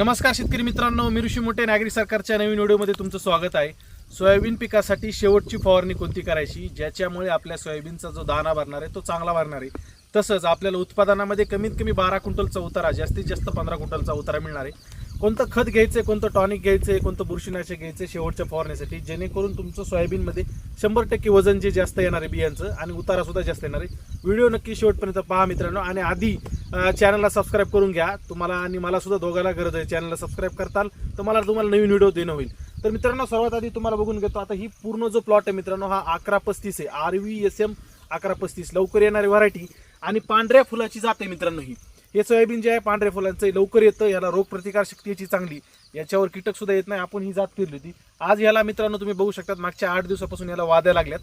नमस्कार शेतकरी मित्रांनो मी ऋषी मोठे नागरी सरकारच्या नवीन व्हिडिओमध्ये तुमचं स्वागत आहे. सोयाबीन पिकासाठी शेवटची फवारणी कोणती करायची? ज्याच्यामुळे आपल्या सोयाबीनचा जो दाना भरणार आहे तो चांगला भरणार आहे. तसंच आपल्याला उत्पादनामध्ये कमीत कमी बारा क्विंटलचा उतारा जास्तीत जास्त पंधरा क्विंटलचा उतारा मिळणार आहे. कोणतं खत घ्यायचं कोणतं टॉनिक घ्यायचं कोणतं बुरशीनाशक घ्यायचं शेवटच्या फवारण्यासाठी जेणेकरून तुमचं सोयाबीनमध्ये शंभर टक्के वजन जे जास्त येणार आहे बियांचं आणि उतारासुद्धा जास्त येणार आहे. व्हिडिओ नक्की शेवटपर्यंत पहा मित्रांनो आणि आधी चॅनलला सबस्क्राईब करून घ्या. तुम्हाला आणि मला सुद्धा दोघांना गरज आहे. चॅनलला सबस्क्राईब करताल तर मला तुम्हाला नवीन व्हिडिओ देणं होईल. तर मित्रांनो सर्वात आधी तुम्हाला बघून घेतो. आता ही पूर्ण जो प्लॉट आहे मित्रांनो हा अकरा पस्तीस आहे. आर व्ही एस एम अकरा पस्तीस. लवकर येणारी व्हरायटी आणि पांढऱ्या फुलाची जात आहे मित्रांनो ही. हे सोयाबीन जे आहे पांढऱ्या फुलांचं लवकर येतं. याला रोगप्रतिकारशक्ती शक्ती याची चांगली. याच्यावर कीटक सुद्धा येत नाही. आपण ही जात फिरली होती. आज याला मित्रांनो तुम्ही बघू शकतात मागच्या आठ दिवसापासून याला वाद्या लागल्यात.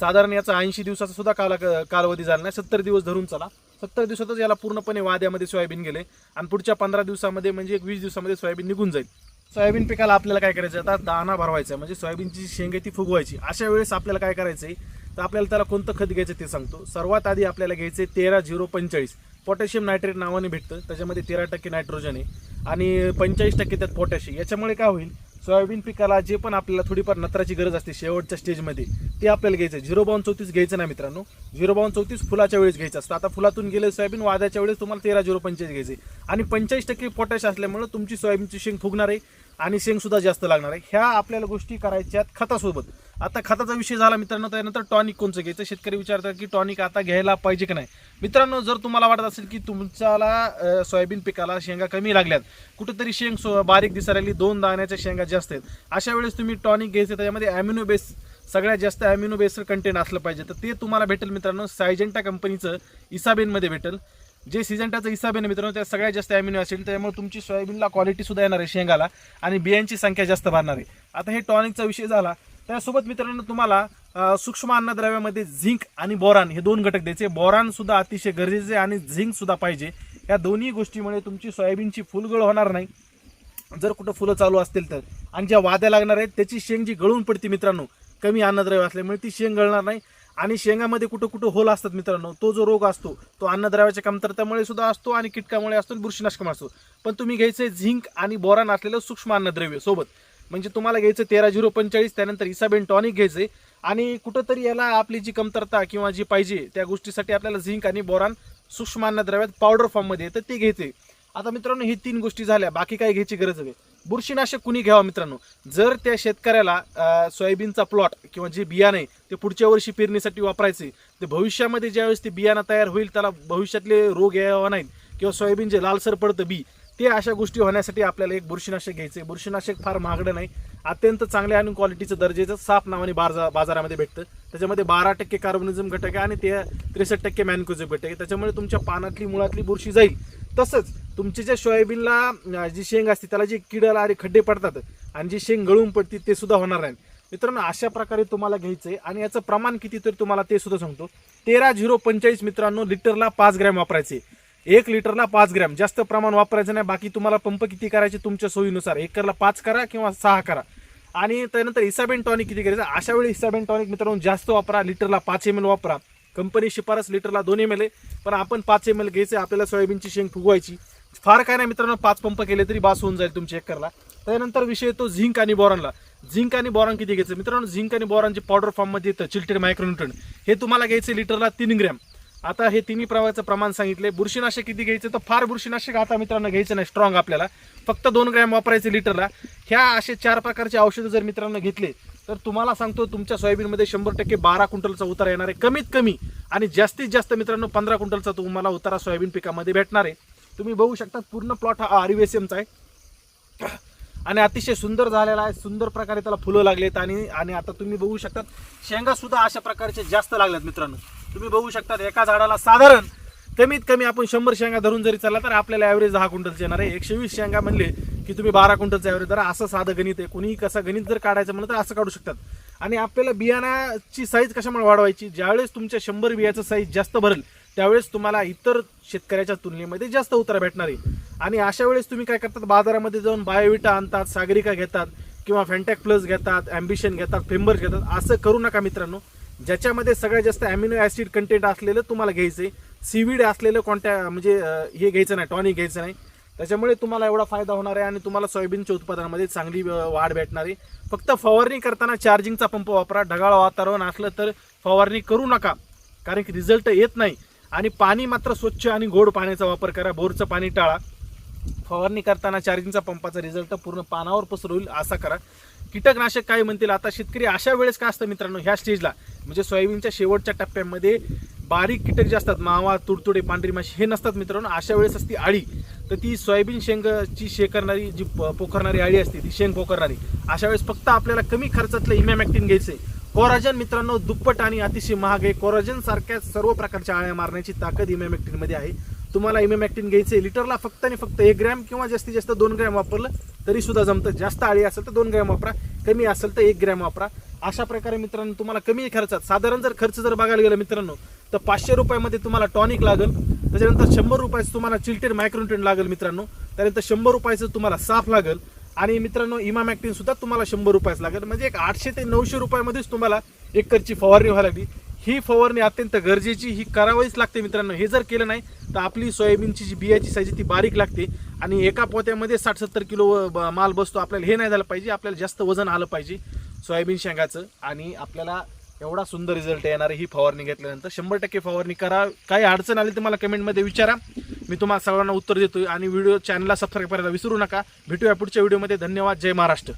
साधारण याचा ऐंशी दिवसाचा सुद्धा काला कालावधी झाला नाही. सत्तर दिवस धरून चला. सत्तर दिवसातच याला पूर्णपणे वाद्यामध्ये सोयाबीन गेले. आणि पुढच्या पंधरा दिवसामध्ये म्हणजे एक वीस दिवसामध्ये सोयाबीन निघून जाईल. सोयाबीन पिकाला आपल्याला काय करायचं आता दाना भरवायचा आहे. म्हणजे सोयाबीनची शेंग ती फुगवायची. अशा वेळेस आपल्याला काय करायचं आहे तर आपल्याला त्याला कोणतं खत घ्यायचं ते सांगतो. सर्वात आधी आपल्याला घ्यायचं आहे तेरा झिरो पंचेचाळीस. पोटॅशियम नायट्रेट नावाने भेटतं. त्याच्यामध्ये तेरा टक्के नायट्रोजन आहे. आणि पंचेचाळीस टक्के त्यात पोटॅशियम. याच्यामुळे काय होईल? सोयाबीन पिकाला जे पण आपल्याला थोडीफार नत्राची गरज असते शेवटच्या स्टेजमध्ये ते आपल्याला घ्यायचं झिरो बावन चौतीस घ्यायचं ना मित्रांनो. झिरो बावन चौतीस फुलाच्या वेळेस घ्यायचं असतं. आता फुलातून गेले सोयाबीन वादाच्या वेळेस तुम्हाला तेरा झिरो पंचेचाळीस घ्यायचे. आणि पंचेचाळीस टक्के पोटॅश असल्यामुळे तुमची सोयाबीनची शेंग फुगणार आहे. आणि शेंगसुद्धा जास्त लागणार आहे. ह्या आपल्याला गोष्टी करायच्यात खतासोबत. आता खताचा विषय झाला मित्रांनो त्यानंतर टॉनिक कोणचं घ्यायचं? शेतकरी विचारतात की टॉनिक आता घ्यायला पाहिजे की नाही? मित्रांनो जर तुम्हाला वाटत असेल की तुमच्याला सोयाबीन पिकाला शेंगा कमी लागल्यात कुठेतरी शेंग सो- बारीक दिसायला दोन दाण्याच्या शेंगा जास्त आहेत. अशा वेळेस तुम्ही टॉनिक घ्यायचं त्याच्यामध्ये अॅम्युनो बेस सगळ्यात जास्त अॅम्युनो बेस्ड कंटेंट असलं पाहिजे. तर ते तुम्हाला भेटेल मित्रांनो सायजेंटा कंपनीचं इसाबेनमध्ये भेटेल. जे सिजंटाचं हिसाब आहे मित्रांनो त्या सगळ्यात जास्त अॅमिनो ॲसिड त्यामुळे तुमची सोयाबीनला क्वालिटी सुद्धा येणार आहे शेंगाला आणि बियांची संख्या जास्त भरणार आहे. आता हे टॉनिकचा विषय झाला. त्यासोबत मित्रांनो तुम्हाला सूक्ष्म अन्नद्रव्यामध्ये झिंक आणि बोरान हे दोन घटक द्यायचे. बोरान सुद्धा अतिशय गरजेचे आहे आणि झिंक सुद्धा पाहिजे. या दोन्ही गोष्टीमुळे तुमची सोयाबीनची फुलगळ होणार नाही. जर कुठं फुलं चालू असतील तर. आणि ज्या वाद्या लागणार आहेत त्याची शेंग जी गळून पडते मित्रांनो कमी अन्नद्रव्य असल्यामुळे ती शेंग गळणार नाही. आणि शेंगामध्ये कुठं कुठं होल असतात मित्रांनो तो जो रोग असतो तो अन्नद्रव्याच्या कमतरतेमुळे सुद्धा असतो आणि कीटकामुळे असतो आणि बुरशीनाशकमुळे असतो. पण तुम्ही घ्यायचं झिंक आणि बोरान असलेलं सूक्ष्म अन्नद्रव्य सोबत. म्हणजे तुम्हाला घ्यायचं तेरा झिरो पंचेचाळीस त्यानंतर इसाबेन टॉनिक घ्यायचे आणि कुठंतरी याला आपली जी कमतरता किंवा जी पाहिजे त्या गोष्टीसाठी आपल्याला झिंक आणि बोरान सूक्ष्म अन्नद्रव्यात पावडर फॉर्ममध्ये येतं ते घ्यायचे आता मित्रांनो ही तीन गोष्टी झाल्या बाकी काय घ्यायची गरज आहे बुरशीनाशक कुणी घ्यावं मित्रांनो? जर त्या शेतकऱ्याला सोयाबीनचा प्लॉट किंवा जे बियाणं आहे ते पुढच्या वर्षी पेरणीसाठी वापरायचे ते भविष्यामध्ये ज्यावेळेस ते बियाणं तयार होईल त्याला भविष्यातले रोग यावा नाहीत किंवा सोयाबीन जे लालसर पडतं बी ते अशा गोष्टी होण्यासाठी आपल्याला एक बुरशीनाशक घ्यायचं बुरशीनाशक फार महागडं नाही. अत्यंत चांगल्या आणि क्वालिटीचं दर्जेचं साप नावाने बाजा बाजारामध्ये भेटतं. त्याच्यामध्ये बारा टक्के कार्बनिझम घटक आहे आणि ते त्रेसष्ट टक्के मॅनकोझम घटक आहे. त्याच्यामुळे तुमच्या पानातली मुळातली बुरशी जाईल. तसंच तुमचे ज्या सोयाबीनला जी शेंग असते त्याला जे किडाला आणि खड्डे पडतात आणि जी शेंग गळून पडते ते सुद्धा होणार नाही. मित्रांनो अशा प्रकारे तुम्हाला घ्यायचं आहे आणि याचं प्रमाण किती तर तुम्हाला ते सुद्धा सांगतो. तेरा झिरो पंचेचाळीस मित्रांनो लिटरला पाच ग्रॅम वापरायचे. एक लिटरला पाच ग्रॅम. जास्त प्रमाण वापरायचं नाही बाकी तुम्हाला पंप किती करायचे तुमच्या सोयीनुसार. एकरला पाच करा किंवा सहा करा. आणि त्यानंतर इसाबेन टॉनिक किती करायचं? अशा वेळी इसाबेन टॉनिक मित्रांनो जास्त वापरा लिटरला पाच एम एल वापरा. कंपनी शिफारस लिटरला दोन एम एल पण आपण पाच एम एल घ्यायचे आपल्याला सोयाबीनची शेंग फुगवायची. फार काय नाही मित्रांनो पाच पंप केले तरी बास होऊन जाईल तुमच्या एकरला. त्यानंतर विषय येतो झिंक आणि बोरॉनला. झिंक आणि बोरॉन किती घ्यायचं? मित्रांनो झिंक आणि बोरॉनचे पावडर फॉर्ममध्ये येतं चिल्टेड मायक्रोन्युट्रन हे तुम्हाला घ्यायचे लिटरला तीन ग्रॅम. आता हे तिन्ही प्रवाहाचं प्रमाण सांगितले. बुरशीनाशक किती घ्यायचं? तर फार बुरशीनाशक आता मित्रांनो घ्यायचं नाही स्ट्रॉंग आपल्याला. फक्त दोन ग्रॅम वापरायचे लिटरला. ह्या असे चार प्रकारचे औषधं जर मित्रांनो घेतले तर तुम्हाला सांगतो तुमच्या सोयाबीनमध्ये शंभर टक्के बारा क्विंटलचा उतारा येणार आहे. कमीत कमी आणि जास्तीत जास्त मित्रांनो पंधरा क्विंटलचा तुम्हाला उतारा सोयाबीन पिकामध्ये भेटणार आहे. तुम्ही बघू शकता पूर्ण प्लॉट हा आरव्हीएसएमचा आहे. आणि अतिशय सुंदर झालेला आहे सुंदर प्रकारे त्याला फुलं लागलेत आणि आणि आता तुम्ही बघू शकतात शेंगा सुद्धा अशा प्रकारचे जास्त लागल्यात मित्रांनो. तुम्ही बघू शकतात एका झाडाला साधारण कमीत कमी आपण शंभर शेंगा धरून जरी चालला तर आपल्याला ॲव्हरेज दहा क्विंटलचे येणार आहे. एकशे वीस शेंगा म्हणले की तुम्ही बारा क्विंटलचं ॲव्हरेज धरा असं साधं गणित आहे. कुणीही कसं गणित जर काढायचं म्हणलं तर असं काढू शकतात. आणि आपल्याला बियाणाची साईज कशामुळे वाढवायची? ज्यावेळेस तुमच्या शंभर बियाचं साईज जास्त भरेल त्यावेळेस तुम्हाला इतर शेतकऱ्याच्या तुलनेमध्ये जास्त उतारा भेटणार आहे. आणि अशा वेळेस तुम्ही काय करतात? बाजारामध्ये जाऊन बायोविटा आणतात सागरिका घेतात किंवा फॅन्टॅक प्लस घेतात ॲम्बिशन घेतात फेंबर घेतात असं करू नका मित्रांनो. ज्याच्यामध्ये सगळ्यात जास्त ॲमिनो ॲसिड कंटेंट असलेलं तुम्हाला घ्यायचं आहे सीवीड असलेलं कोणत्या म्हणजे हे घ्यायचं नाही टॉनिक घ्यायचं नाही. त्याच्यामुळे तुम्हाला एवढा फायदा होणार आहे आणि तुम्हाला सोयाबीनच्या उत्पादनामध्ये चांगली वाढ भेटणार आहे. फक्त फवारणी करताना चार्जिंगचा पंप वापरा ढगाळ वातावरण असलं तर फवारणी करू नका कारण की रिझल्ट येत नाही. आणि पाणी मात्र स्वच्छ आणि गोड पाण्याचा वापर करा बोरचं पाणी टाळा. फवारणी करताना चार्जिंगचा पंपाचा रिझल्ट पूर्ण पानावर पसर होईल असा करा. कीटकनाशक काय म्हणतील? आता शेतकरी अशा वेळेस काय असतं मित्रांनो ह्या स्टेजला म्हणजे सोयाबीनच्या शेवटच्या टप्प्यामध्ये बारीक कीटक जे असतात मावा तुडतुडे पांढरी माशी हे नसतात मित्रांनो. अशा वेळेस असती आळी. तर ती सोयाबीन शेंगची शे करणारी जी प- पोखरणारी आळी असते ती शेंग पोखरणारी. अशा वेळेस फक्त आपल्याला कमी खर्चातलं इमॅमॅक्टिन घ्यायचंय. कोराजन मित्रांनो दुप्पट आणि अतिशय महाग आहे. कोराजन सारख्या सर्व प्रकारच्या आळ्या मारण्याची ताकद इमॅमॅक्टिनमध्ये आहे. तुम्हाला इमॅमॅक्टिन आहे लिटरला फक्त आणि फक्त एक ग्रॅम किंवा जास्तीत जास्त दोन ग्रॅम वापरलं तरी सुद्धा जमतं. जास्त आळी असेल तर दोन ग्रॅम वापरा. कमी असेल तर एक ग्रॅम वापरा. अशा प्रकारे मित्रांनो तुम्हाला कमी खर्चात साधारण जर खर्च जर बघायला गेला मित्रांनो तर पाचशे रुपयामध्ये तुम्हाला टॉनिक लागेल. त्याच्यानंतर शंभर रुपयाचं तुम्हाला चिल्टेड मायक्रोन्टेन लागेल मित्रांनो. त्यानंतर शंभर रुपयाचं तुम्हाला साफ लागेल. आणि मित्रांनो इमामॅक्टिन सुद्धा तुम्हाला शंभर रुपयाच लागेल. म्हणजे एक आठशे ते नऊशे रुपयामध्येच तुम्हाला एकरची फवारणी व्हायला लागली. ही फवारणी अत्यंत गरजेची ही करावीच लागते मित्रांनो. हे जर केलं नाही तर आपली सोयाबीनची जी बियाची साईज ती बारीक लागते. आणि एका पोत्यामध्ये साठ सत्तर किलो माल बसतो. आपल्याला हे नाही झालं पाहिजे. आपल्याला जास्त वजन आलं पाहिजे. सोयाबीन शेंगाचं आणि आपल्याला एवढा सुंदर रिझल्ट येणार आहे ही फवारणी घेतल्यानंतर. शंभर टक्के फवारणी करा. काही अडचण आली तर मला कमेंटमध्ये विचारा. मी तुम्हाला सगळ्यांना उत्तर देतोय आणि व्हिडिओ चॅनलला सबस्क्राईब करायला विसरू नका. भेटूया पुढच्या व्हिडिओमध्ये धन्यवाद. जय महाराष्ट्र.